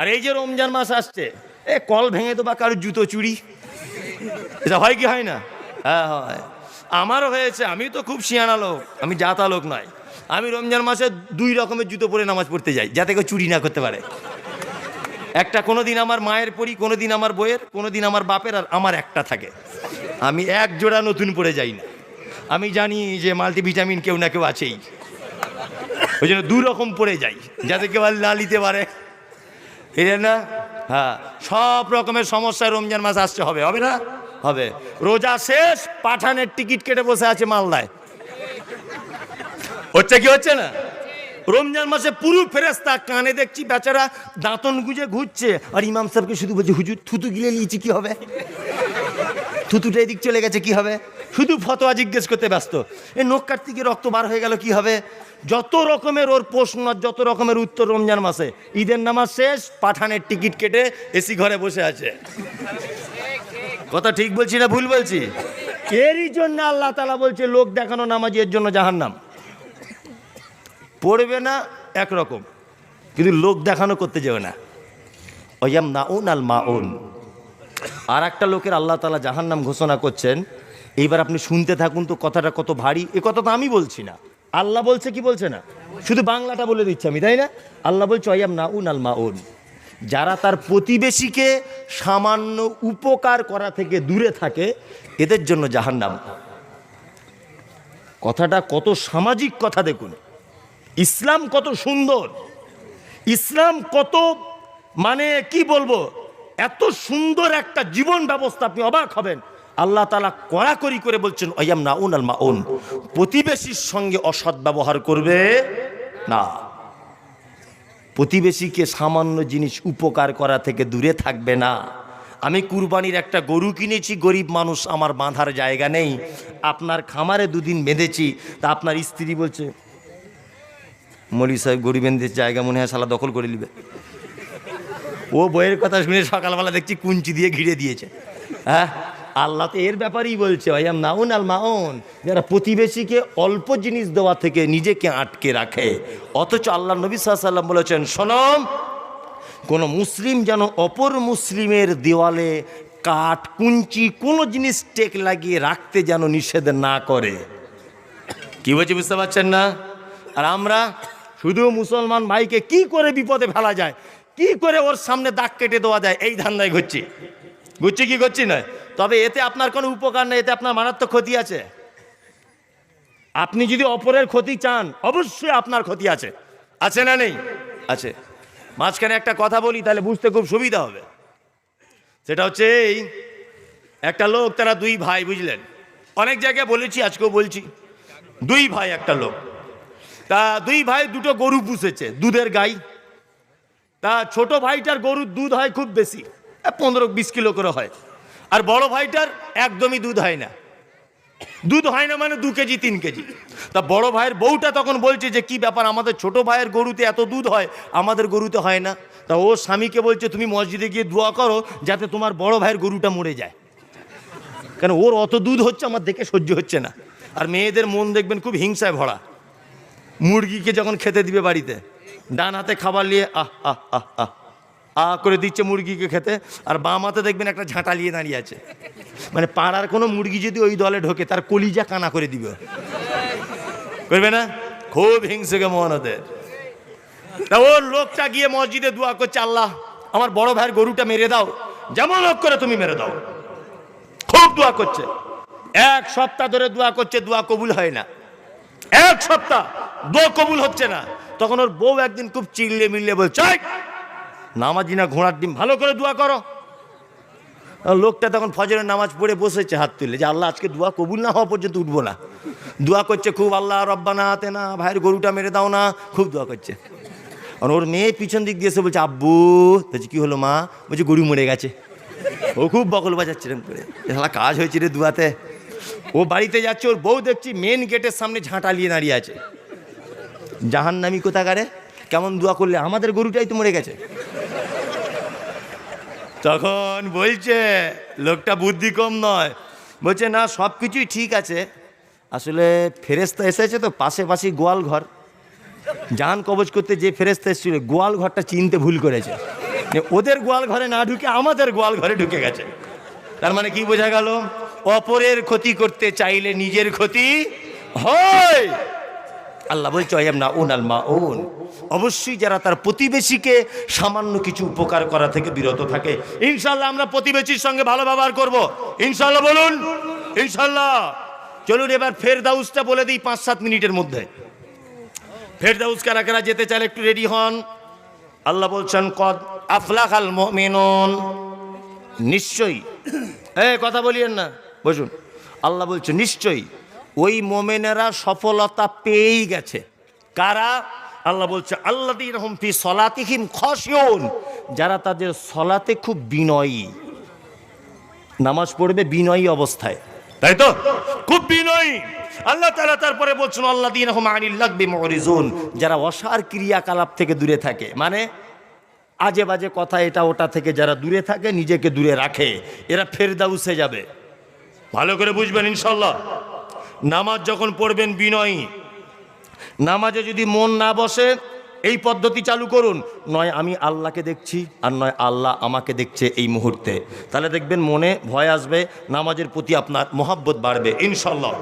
আর এই যে রমজান মাস আসছে, এ কল ভেঙে তো বা কারোর জুতো চুরি? এটা হয় কি হয় না? হ্যাঁ হয়। আমারও হয়েছে আমি তো খুব শিয়ানা লোক, আমি জাতা লোক নয়। আমি রমজান মাসে দুই রকমের জুতো পরে নামাজ পড়তে যাই, যাতে কেউ চুরি না করতে পারে। একটা কোনো দিন আমার মায়ের পরি কোনো দিন আমার বইয়ের কোনো দিন আমার বাপের, আর আমার একটা থাকে। আমি এক জোড়া নতুন পরে যাই না। আমি জানি যে মাল্টিভিটামিন কেউ না কেউ আছেই। ওই জন্য দু রকম পরে যাই, যাতে কেউ আর না নিতে পারে। যে না? হ্যাঁ সব রকমের সমস্যায় রমজান মাস আসতে হবে হবে না? হবে। রোজা শেষ, পাঠানের টিকিট কেটে বসে আছে মালদায়। হচ্ছে কি হচ্ছে না? রমজান মাসে পুরো ফেরেস্তা কানে দেখছি, বেচারা দাঁতন গুজে ঘুরছে। আর ইমাম সাহেবকে শুধু বলছে, হুজুর, থুতু গিলে নিয়েছি, কি হবে? থুতুটা এদিক চলে গেছে, কি হবে? শুধু ফতোয়া জিজ্ঞেস করতে ব্যস্ত। এই নখ কাটতে গিয়ে রক্ত বার হয়ে গেল, কি হবে? যত রকমের ওর প্রশ্ন, যত রকমের উত্তর রমজান মাসে, ঈদের নামাজ শেষ, পাঠানের টিকিট কেটে এসি ঘরে বসে আছে। কথা ঠিক বলছি না ভুল বলছি? এরই জন্য আল্লাহ তালা বলছে, লোক দেখানো নামাজি এর জন্য জাহান্নাম। পড়বে না, একরকম। কিন্তু লোক দেখানো করতে যাবে না। ওয়াম না ওন আল মা আর একটা লোকের আল্লাহ তালা জাহান্নাম ঘোষণা করছেন, এইবার আপনি শুনতে থাকুন তো কথাটা কত ভারী, এ কথা তো আমি বলছি না। আল্লাহ বলছে কি বলছে না? শুধু বাংলাটা বলে দিচ্ছি আমি, তাই না? আল্লাহ বলছে অয়াম না উন আল মা উন যারা তার প্রতিবেশীকে সামান্য উপকার করা থেকে দূরে থাকে, এদের জন্য জাহান্নাম। কথাটা কত সামাজিক কথা দেখুন। ইসলাম কত সুন্দর। ইসলাম কত মানে কি বলব? এত সুন্দর একটা জীবন ব্যবস্থা আপনি অবাক হবেন। আল্লাহ তালা কড়াকড়ি করে বলছেন অয়াম না উন আল মাউন। প্রতিবেশীর সঙ্গে অসৎ ব্যবহার করবে না। প্রতিবেশীকে সামান্য জিনিস উপকার করা থেকে দূরে থাকবে না। আমি কুরবানির একটা গরু কিনেছি, গরিব মানুষ, আমার বাঁধার জায়গা নেই। আপনার খামারে দুদিন বেঁধেছি, তা আপনার স্ত্রী বলছে, মলি সাহেব গরিবেন্দ্রের জায়গা মনে হয় সালা দখল করে নিবে। ও বইয়ের কথা শুনে সকালবেলা দেখছি কুঞ্চি দিয়ে ঘিরে দিয়েছে। হ্যাঁ? আল্লাহ তো এর ব্যাপারেই বলছে ভাইয়াম নাউন আল মাউন। যারা প্রতিবেশীকে অল্প জিনিস দেওয়া থেকে নিজেকে আটকে রাখে, অথচ আল্লাহ নবী সাল্লাম বলেছেন সনম কোনো মুসলিম যেন অপর মুসলিমের দেওয়ালে কাঠ, কুঞ্চি, কোনো জিনিস টেক লাগিয়ে রাখতে যেন নিষেধ না করে। কি বলছি বুঝতে পারছেন না? আর আমরা শুধু মুসলমান ভাইকে কি করে বিপদে ফেলা যায়? কি করে ওর সামনে দাগ কেটে দেওয়া যায়? এই ধান্দায় ঘুরছি। ঘুরছি কি করছি নয় তবে এতে আপনার কোনো উপকার নেই, এতে আপনার মারাত্মক ক্ষতি আছে। আপনি যদি অপরের ক্ষতি চান, অবশ্যই আপনার ক্ষতি আছে। আছে না নেই? আছে। মাঝখানে একটা কথা বলি, তাহলে বুঝতে খুব সুবিধা হবে। সেটা হচ্ছে এই, একটা লোক, তারা দুই ভাই, বুঝলেন? অনেক জায়গায় বলেছি, আজকেও বলছি। দুই ভাই একটা লোক। তা দুই ভাই দুটো গরু পুষেছে, দুধের গাই। তা ছোট ভাইটার গরুর দুধ হয় খুব বেশি। পনেরো বিশ কিলো করে হয়। আর বড় ভাইটার একদমই দুধ হয় না। দুধ হয় না মানে দু কেজি, তিন কেজি। তা বড় ভাইয়ের বউটা তখন বলছে যে, কি ব্যাপার, আমাদের ছোট ভাইয়ের গরুতে এত দুধ হয়? আমাদের গরুতে হয় না। তা ও স্বামীকে বলছে, তুমি মসজিদে গিয়ে দোয়া করো, যাতে তোমার বড় ভাইয়ের গরুটা মরে যায়। কেন, ওর অত দুধ হচ্ছে, আমার দেখে সহ্য হচ্ছে না। আর মেয়েদের মন দেখবেন খুব হিংসায় ভরা। মুরগিকে যখন খেতে দিবে বাড়িতে ডান হাতে খাবার নিয়ে, আহ আহ আহ আহ আহ করে দিচ্ছে মুরগিকে খেতে, আর বাম হাতে দেখবেন একটা ঝাঁটা নিয়ে দাঁড়িয়ে আছে। মানে পাড়ার কোনো মুরগি যদি ওই দলে ঢোকে, তার কলিজা কানা করে দিবে। করবে না? খুব হিংসেকে মন ওদের তা ওর লোকটা গিয়ে মসজিদে দোয়া করছে, আল্লাহ, আমার বড় ভাইয়ের গরুটা মেরে দাও। যেমন হোক করে তুমি মেরে দাও। খুব দোয়া করছে। এক সপ্তাহ ধরে দোয়া করছে, দোয়া কবুল হয় না। এক সপ্তাহ। দোয়া কবুল হচ্ছে না। তখন ওর বউ একদিন খুব চিল্লে মিললে বলছে "এই, নামাজি না ঘোড়ার ডিম ভালো করে দোয়া করো। লোকটা তখন ফজরের নামাজ পড়ে বসেছে হাত তুলে যে আল্লাহ আজকে দোয়া কবুল না হওয়া পর্যন্ত উঠবো না। দোয়া করছে খুব আল্লাহ রব্বানা হাতে না ভাইয়ের গরুটা মেরে দাও না। খুব দোয়া করছে। আর ওর মেয়ে পিছন দিক দিয়ে এসে বলছে আব্বু বলছে কী হলো মা? বলছে গরু মরে গেছে। ও খুব বকল বাজাচ্ছে এরম করে। শালা কাজ হয়েছে রে দুয়াতে। ও বাড়িতে যাচ্ছে ওর বউ দেখছি মেন গেটের সামনে ঝাঁটা নিয়ে দাঁড়িয়ে আছে। জাহান নামি কোথাকারে? কেমন দোয়া করলে? আমাদের গরুটাই তো মরে গেছে। তখন বলছে, লোকটা বুদ্ধি কম নয়। বলছে, না সব কিছুই ঠিক আছে। আসলে ফেরেস্তা এসেছে তো, পাশে পাশে গোয়াল ঘর। জান কবজ করতে যে ফেরেস্তা এসেছিল, গোয়াল ঘরটা চিনতে ভুল করেছে। ওদের গোয়াল ঘরে না ঢুকে আমাদের গোয়াল ঘরে ঢুকে গেছে। তার মানে কি বোঝা গেল? অপরের ক্ষতি করতে চাইলে নিজের ক্ষতি হয়। আল্লাহ বলছে না ওন আল মা ওন অবশ্যই যারা তার প্রতিবেশীকে সামান্য কিছু উপকার করা থেকে বিরত থাকে ইনশাল্লাহ আমরা প্রতিবেশীর সঙ্গে ভালো ব্যবহার করব। ইনশাল্লাহ বলুন ইনশাল্লাহ চলুন এবার ফেরদাউসটা বলে দিই পাঁচ সাত মিনিটের মধ্যে। ফেরদাউস কারা কারা যেতে চাইলে একটু রেডি হন। আল্লাহ বলছেন, কদ আফলাখাল মুমিনুন। নিশ্চয়ই। এ, কথা বলিয়েন না। বসুন। আল্লাহ বলছে, নিশ্চয়ই। ওই মোমেনেরা সফলতা পেয়েই গেছে। কারা? আল্লাহ বলছে আল্লাহ ফি সলাতিহিম খসিয়ন যারা তাদের সলাতে খুব বিনয়ী। নামাজ পড়বে বিনয়ী অবস্থায়। তাই তো? খুব বিনয়ী। আল্লাহ তাআলা তারপরে বলছেন আল্লাহ দিন লাগবে মরিজুন। যারা অসার ক্রিয়াকলাপ থেকে দূরে থাকে। মানে আজে বাজে কথা এটা ওটা থেকে যারা দূরে থাকে, নিজেকে দূরে রাখে। এরা ফেরদাউসে যাবে। ভালো করে বুঝবেন ইনশাল্লাহ নামাজ যখন পড়বেন বিনয়ী। নামাজে যদি মন না বসে, এই পদ্ধতি চালু করুন। নয়, আমি আল্লাহকে দেখছি আর নয়, আল্লাহ আমাকে দেখছে এই মুহূর্তে। তাহলে দেখবেন মনে ভয় আসবে, নামাজের প্রতি আপনার মহাব্বত বাড়বে, ইনশাল্লাহ।